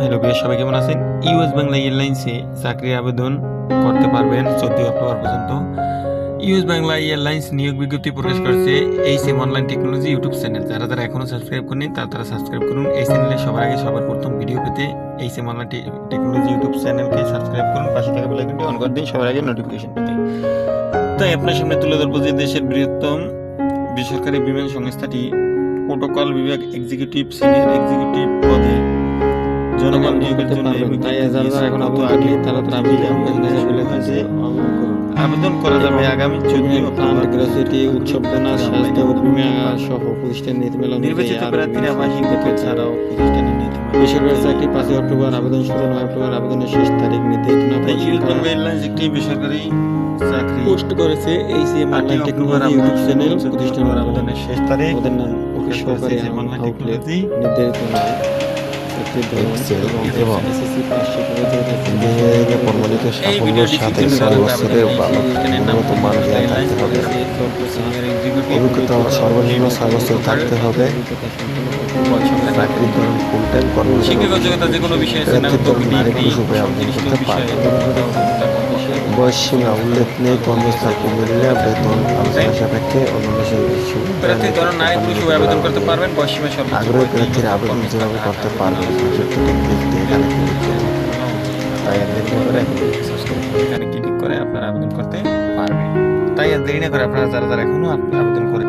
Hello বেশ সবাই কেমন আছেন? ইউএস বাংলা এয়ারলাইন্সে চাকরির আবেদন করতে পারবেন চোদ্দই অক্টোবর পর্যন্ত। ইউএস বাংলা এয়ারলাইন্স নিয়োগ বিজ্ঞপ্তি প্রকাশ করছে এই same online technology YouTube channel. যারা যারা এখনও সাবস্ক্রাইব করেনি তারা তারা সাবস্ক্রাইব করুন। এই চ্যানেলে সবার আগে সবার প্রথম ভিডিও পেতে এই সেম অনলাইন টেকনোলজি ইউটিউব চ্যানেলকে সাবস্ক্রাইব করুন। পাশে থাকা বেল আইকনটি অন করে দিন, সবার আগে নোটিফিকেশন পেতে। তাই আপনার সামনে তুলে ধরবো যে দেশের বৃহত্তম বেসরকারি বিমান সংস্থাটি প্রোটোকল বিভাগ এক্সিকিউটিভ সিনিয়র এক্সিকিউটিভ পদে জনগণ নিয়োগের জন্য এই তাই যারা এখন আবেদন তারা তারা আবেদন দেওয়া করতে হয়েছে। হবে। আবেদন করা যাবে আগামী চোদ্দই প্লান্ট অক্টোবর গ্রাসিটি উৎসব দানা স্বাস্থ্য উদ্যমী সহ প্রতিষ্ঠান নীতি নির্বাচিত প্রার্থীরা আবাসিক বেতন ছাড়াও প্রতিষ্ঠানের নীতি বেসরকারি চাকরি পাঁচই অক্টোবর আবেদন শুরু নয় অক্টোবর আবেদনের শেষ তারিখ নির্ধারিত না একটি বেসরকারি চাকরি পোস্ট করেছে এই সিএম আটই অনলাইন টেকনোলজি ইউটিউব চ্যানেল চোদ্দই প্রতিষ্ঠান আবেদনের শেষ তারিখ ওদের নাম সহকারী নির্ধারিত নয় Excel এবং ইঞ্জিনিয়ারিংয়ে প্রমাণিত সাফল্যের সাথে ছয় বছরের ভালো উন্নত মান জ্ঞান থাকতে হবে অভিজ্ঞতা সর্বনিম্ন ছয় বছর থাকতে হবে চাকরির ধরন ফুল টাইম কর্মচারী যে কোনো বিষয়ে স্নাতক নারী পুরুষ আবেদন করতে পারবে বয়স সীমা উল্লেখ নেই কর্মস্থান কুমিল্লা বেতন আলোচনা সাপেক্ষে অন্যান্য পুরুষ আবেদন করতে পারবেন বয়স সীমা আগ্রহ প্রার্থীরা আবেদন যেভাবে করতে পারবেন সংক্ষিপ্ত দেখতে এখানে তাই আর দেরি করে এখানে ক্লিক করে আপনারা আবেদন করতে পারবেন। তাই আর দেরি না করে আপনারা যারা যারা এখনও আবেদন করে